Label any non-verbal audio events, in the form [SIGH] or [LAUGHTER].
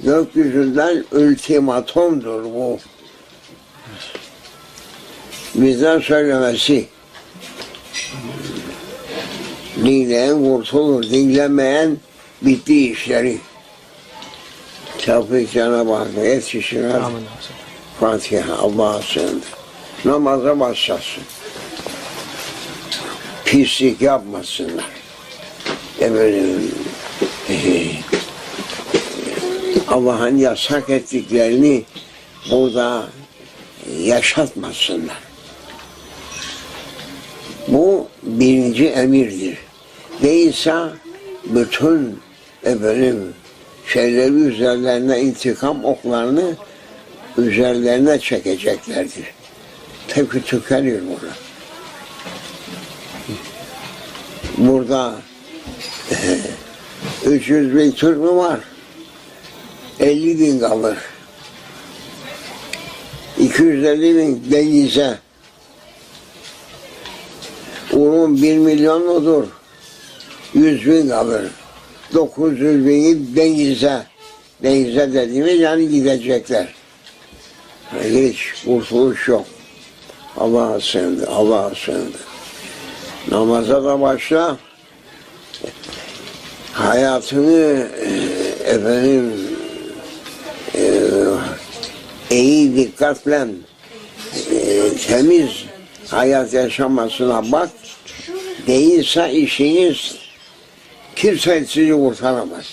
gökyüzünden ultimatomdur bu. Bizden söylemesi. Dinleyen kurtulur, dinlemeyen bitti işleri. Tevfik Cenab-ı Hakk'a yetişir. Amin. Fatiha Allah'a sığındı. Namaza başlasın. Pislik yapmasınlar. Efendim, [LAUGHS] Allah'ın yasak ettiklerini burada yaşatmasınlar. Bu birinci emirdir. Değilse bütün efendim şeyleri üzerlerine intikam oklarını üzerlerine çekeceklerdir. Tepki tükenir burada. Burada 300 bin Türk mü var? 50 bin kalır. 250 bin denize. Unun 1 milyon mudur? 100 bin kalır. 900 bini denize. Denize dediğimiz yani gidecekler. Hiç kurtuluş yok. Allah'a sığındı, Allah'a sığındı. Namaza da başla. Hayatını e, efendim iyi dikkatle e, temiz hayat yaşamasına bak. Değilse işiniz kimse sizi kurtaramaz.